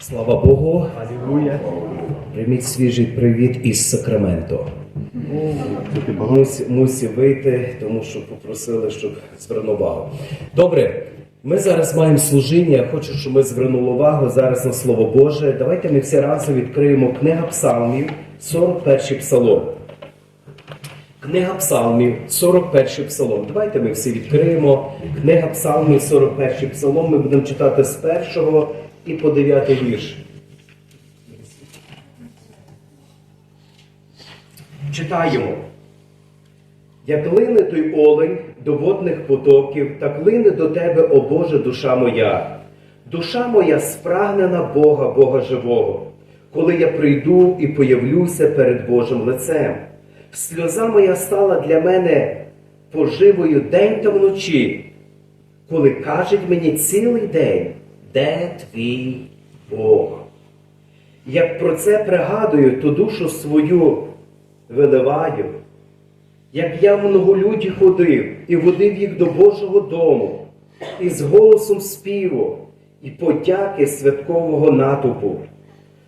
Слава Богу! Алілуя. Прийміть свіжий привіт із Сакраменто. Мусі, мусі вийти, тому що попросили, щоб звернув увагу. Добре, ми зараз маємо служіння. Я хочу, щоб ми звернули увагу зараз на Слово Боже. Давайте ми всі разом відкриємо книга Псалмів, 41 псалом. Книга Псалмів, 41 псалом. Давайте ми всі відкриємо. Книга Псалмів, 41 псалом. Ми будемо читати з першого і по 9 вірш. Читаємо. Як лине той олень до водних потоків, так лине до тебе, о Боже, душа моя. Душа моя спрагнена Бога, Бога живого, коли я прийду і появлюся перед Божим лицем. Сльоза моя стала для мене поживою день та вночі, коли кажуть мені цілий день, де твій Бог. Як про це пригадую, то душу свою виливаю, як я в многолюді ходив і водив їх до Божого дому, і з голосом співу, і подяки святкового натовпу.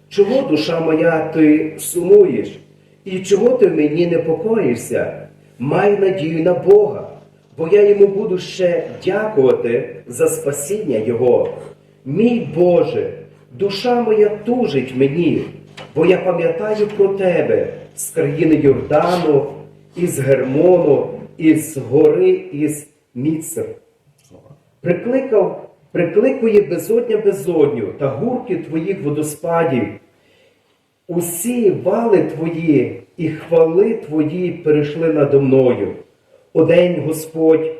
Чого, душа моя, ти сумуєш, і чого ти в мені непокоїшся? Май надію на Бога, бо я йому буду ще дякувати за спасіння Його. Мій Боже, душа моя тужить мені, бо я пам'ятаю про тебе з країни Йордану, із Гермону, із гори, із Міцер. Прикликав, прикликує безодня безодню та гурки твоїх водоспадів. Усі вали твої і хвали твої перейшли надо мною. Одень Господь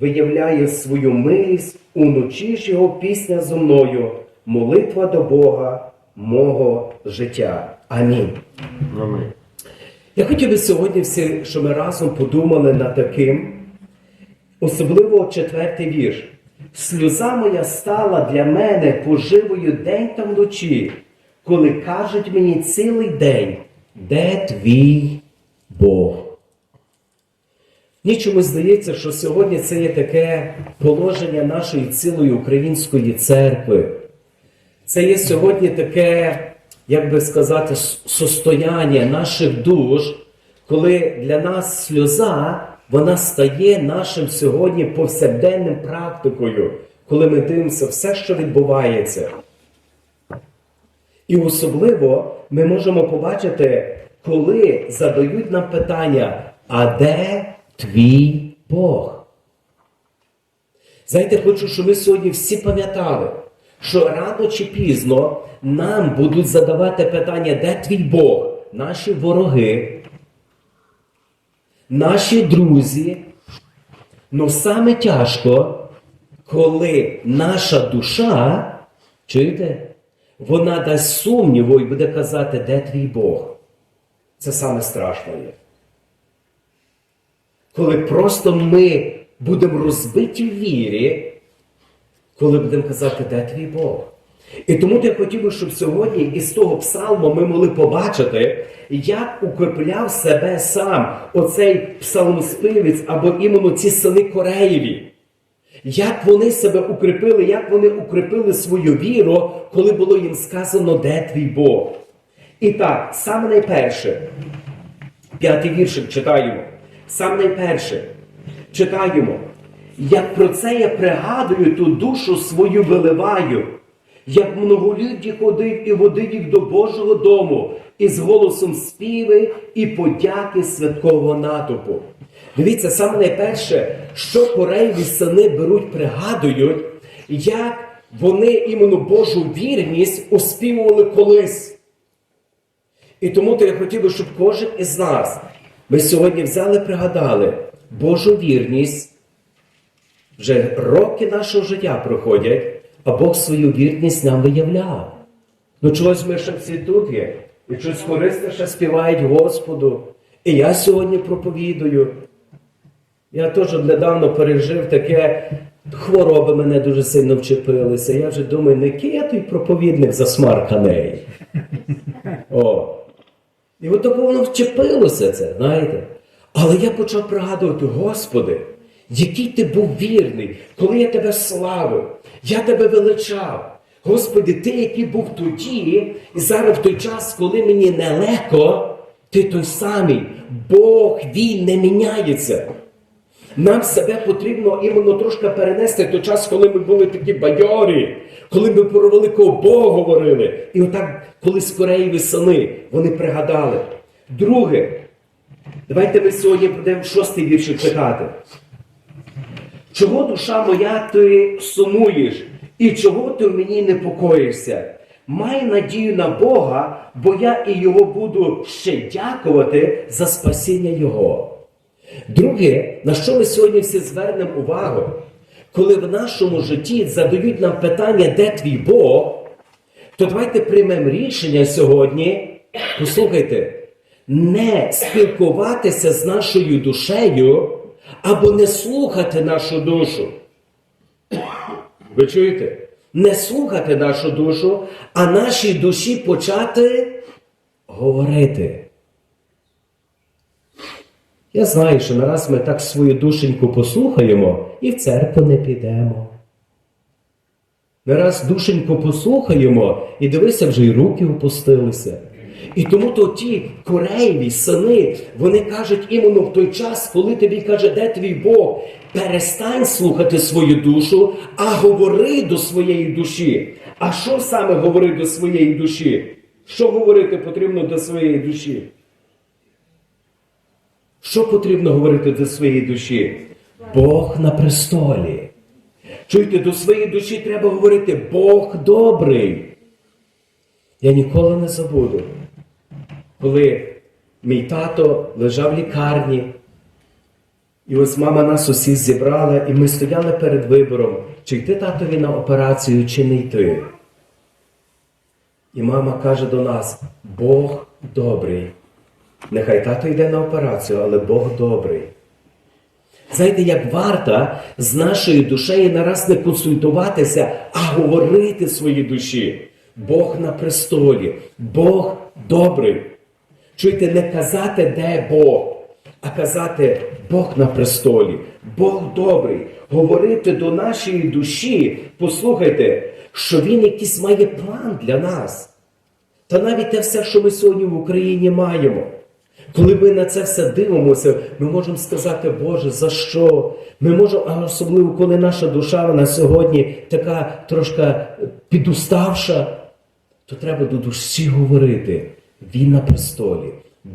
виявляє свою милість, уночі ж його пісня зо мною, молитва до Бога мого життя. Амінь. Аминь. Я хотів би сьогодні всі, щоб ми разом подумали над таким, особливо четвертий вірш. Сльоза моя стала для мене поживою день та вночі, коли кажуть мені цілий день, де твій Бог. Мені чомусь здається, що сьогодні це є таке положення нашої цілої української церкви. Це є сьогодні таке, як би сказати, состояння наших душ, коли для нас сльоза вона стає нашим сьогодні повсякденним практикою, коли ми дивимося все, що відбувається. І особливо ми можемо побачити, коли задають нам питання, а де твій Бог? Знаєте, хочу, щоб ми сьогодні всі пам'ятали, що рано чи пізно нам будуть задавати питання, де твій Бог? Наші вороги, наші друзі. Ну саме тяжко, коли наша душа, чуєте, вона дасть сумніву і буде казати, де твій Бог? Це саме страшно є коли просто ми будемо розбиті в вірі, коли будемо казати, де твій Бог. І тому я хотів би, щоб сьогодні із того псалму ми могли побачити, як укріпляв себе сам оцей псалмоспівець або іменно ці сини Кореєві. Як вони себе укріпили, як вони укріпили свою віру, коли було їм сказано, де твій Бог. І так, саме найперше, П'ятий віршик читаємо. Сам найперше читаємо. Як про це я пригадую, ту душу свою виливаю, як многолюдді ходив і водив їх до Божого дому, і з голосом співи і подяки святкового натовпу. Дивіться, саме найперше, що кореєві сини беруть, пригадують, як вони іменно Божу вірність оспівували колись. І тому то я хотів би, щоб кожен із нас ми сьогодні взяли, пригадали Божу вірність. Вже роки нашого життя проходять, а Бог свою вірність нам виявляв. Ну чогось ми ще всі тут є, і щось хористи ще співають Господу. І я сьогодні проповідую. Я теж недавно пережив таке, хвороби мене дуже сильно вчепилися. Я вже думаю, не який я той проповідник засмарканий. О. І от так воно вчепилося це, знаєте. Але я почав пригадувати, Господи, який ти був вірний, коли я тебе славив, я тебе величав. Господи, ти, який був тоді, і зараз в той час, коли мені нелегко, ти той самий. Бог він не міняється. Нам себе потрібно іменно трошки перенести той час, коли ми були такі бадьорі, коли ми про великого Бога говорили. І отак, коли з Кореєві сини, вони пригадали. Друге, давайте ми сьогодні будемо шостий віршик читати. Чого душа моя ти сумуєш, і чого ти в мені непокоїшся? Май надію на Бога, бо я і його буду ще дякувати за спасіння Його. Друге, на що ми сьогодні всі звернемо увагу, коли в нашому житті задають нам питання, де твій Бог, то давайте приймемо рішення сьогодні, послухайте, не спілкуватися з нашою душею або не слухати нашу душу. Ви чуєте? Не слухати нашу душу, а нашій душі почати говорити. Я знаю, що нараз ми так свою душеньку послухаємо і в церкву не підемо. Нараз душеньку послухаємо і дивися, вже й руки опустилися. І тому то ті кореєві сини, вони кажуть іменно в той час, коли тобі каже, де твій Бог, перестань слухати свою душу, а говори до своєї душі. А що саме говори до своєї душі? Що говорити потрібно до своєї душі? Що потрібно говорити до своєї душі? Бог на престолі. Чуєте, до своєї душі треба говорити Бог добрий. Я ніколи не забуду, коли мій тато лежав в лікарні, і ось мама нас усіх зібрала, і ми стояли перед вибором, чи йти татові на операцію, чи не йти. І мама каже до нас: Бог добрий. Нехай тато йде на операцію, але Бог добрий. Знаєте, як варто з нашою душею нараз не консультуватися, а говорити своїй душі. Бог на престолі, Бог добрий. Чуєте, не казати, де Бог, а казати Бог на престолі, Бог добрий. Говорити до нашої душі, послухайте, що Він якийсь має план для нас. Та навіть те все, що ми сьогодні в Україні маємо. Коли ми на це все дивимося, ми можемо сказати, Боже, за що? Ми можемо, а особливо, коли наша душа вона сьогодні така трошки підуставша, то треба до душі говорити. Він на престолі,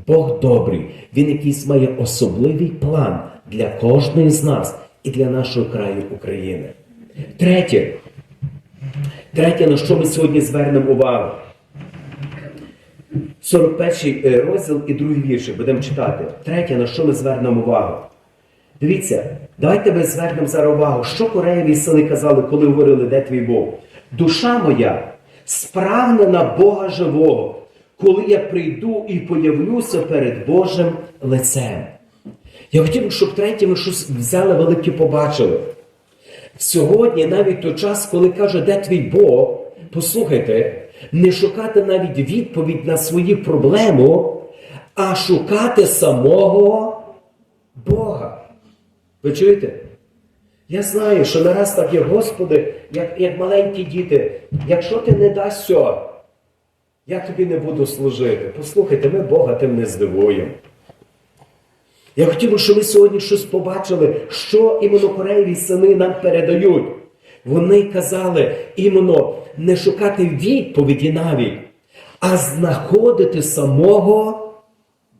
Бог добрий, Він якийсь має особливий план для кожної з нас і для нашого краю України. Третє, третє, на що ми сьогодні звернемо увагу. 41 розділ і другий віршик будемо читати. Третє, на що ми звернемо увагу. Дивіться, давайте ми звернемо зараз увагу, що Кореєві сини казали, коли говорили, де твій Бог. Душа моя справна на Бога живого, коли я прийду і появлюся перед Божим лицем. Я хотів, щоб третє ми щось взяли велике побачили. Сьогодні, навіть той час, коли каже, де твій Бог, послухайте, не шукати навіть відповідь на свою проблему, а шукати самого Бога. Ви чуєте? Я знаю, що нараз так є, Господи, як, як маленькі діти, якщо ти не дасть цього, я тобі не буду служити. Послухайте, ми Бога тим не здивуємо. Я хотів би, щоб ви сьогодні щось побачили, що іменно Кореєві сини нам передають. Вони казали іменно не шукати відповіді навіть, а знаходити самого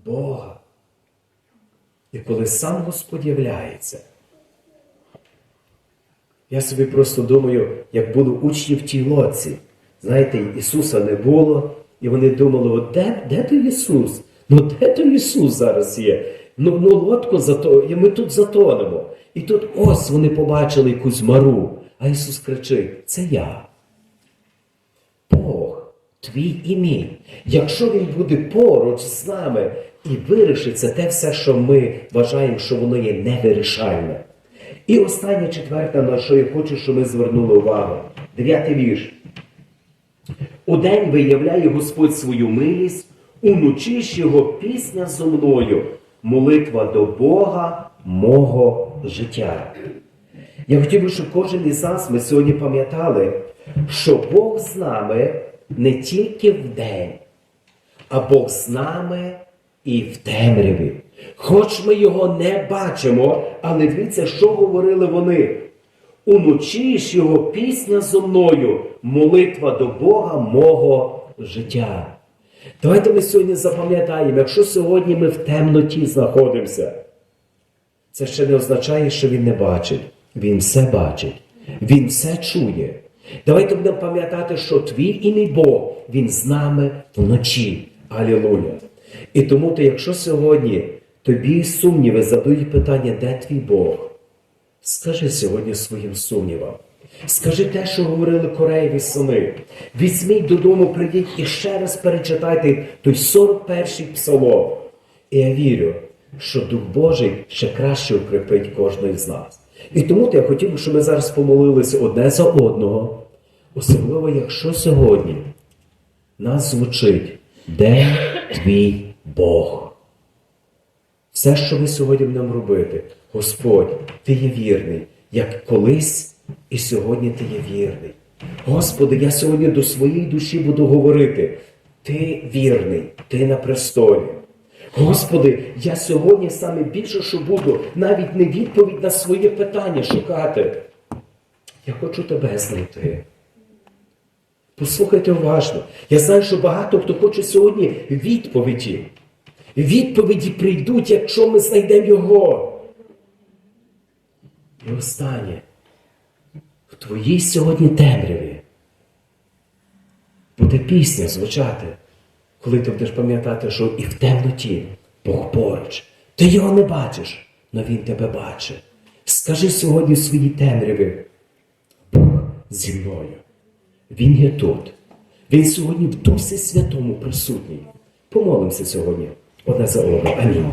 Бога. І коли сам Господь являється, я собі просто думаю, як були учні в тій лодці. Знаєте, Ісуса не було, і вони думали, от де, де той Ісус? Ну де той Ісус зараз є? Ну, ну лодку зато, і ми тут затонемо. І тут ось вони побачили якусь мару. А Ісус кричить: Це я. Бог, твій і. Якщо Він буде поруч з нами і вирішиться те все, що ми вважаємо, що воно є невирішальне. І останнє четверте, на що я хочу, щоб ми звернули увагу. Дев'ятий вірш. Удень виявляє Господь свою милість, уночі ж його пісня зо мною, молитва до Бога мого життя. Я хотів би, щоб кожен із нас ми сьогодні пам'ятали, що Бог з нами не тільки вдень, а Бог з нами і в темряві. Хоч ми його не бачимо, але дивіться, що говорили вони. Уночі ж його пісня зо мною, молитва до Бога мого життя. Давайте ми сьогодні запам'ятаємо, якщо сьогодні ми в темноті знаходимося, це ще не означає, що він не бачить. Він все бачить, він все чує. Давайте будемо пам'ятати, що твій і мій Бог, він з нами вночі. Алілуя. І тому, то, якщо сьогодні тобі сумніви задають питання, де твій Бог? Скажи сьогодні своїм сумнівам. Скажи те, що говорили Кореєві сини. Візьміть додому, прийдіть і ще раз перечитайте той 41-й псалом. І я вірю, що Дух Божий ще краще укріпить кожного з нас. І тому я хотів би, щоб ми зараз помолилися одне за одного, особливо, якщо сьогодні нас звучить, де твій Бог? Все, що ми сьогодні будемо робити, Господь, Ти є вірний, як колись і сьогодні Ти є вірний. Господи, я сьогодні до своєї душі буду говорити, Ти вірний, Ти на престолі. Господи, я сьогодні саме більше, що буду, навіть не відповідь на своє питання шукати. Я хочу тебе знайти. Послухайте уважно. Я знаю, що багато хто хоче сьогодні відповіді. Відповіді прийдуть, якщо ми знайдемо його. І останнє. В твоїй сьогодні темряві буде пісня звучати, коли ти будеш пам'ятати, що і в темноті Бог поруч. Ти його не бачиш, але Він тебе бачить. Скажи сьогодні свої своїй темряві, Бог зі мною. Він є тут. Він сьогодні в Дусі Святому присутній. Помолимося сьогодні одне за одне. Амінь.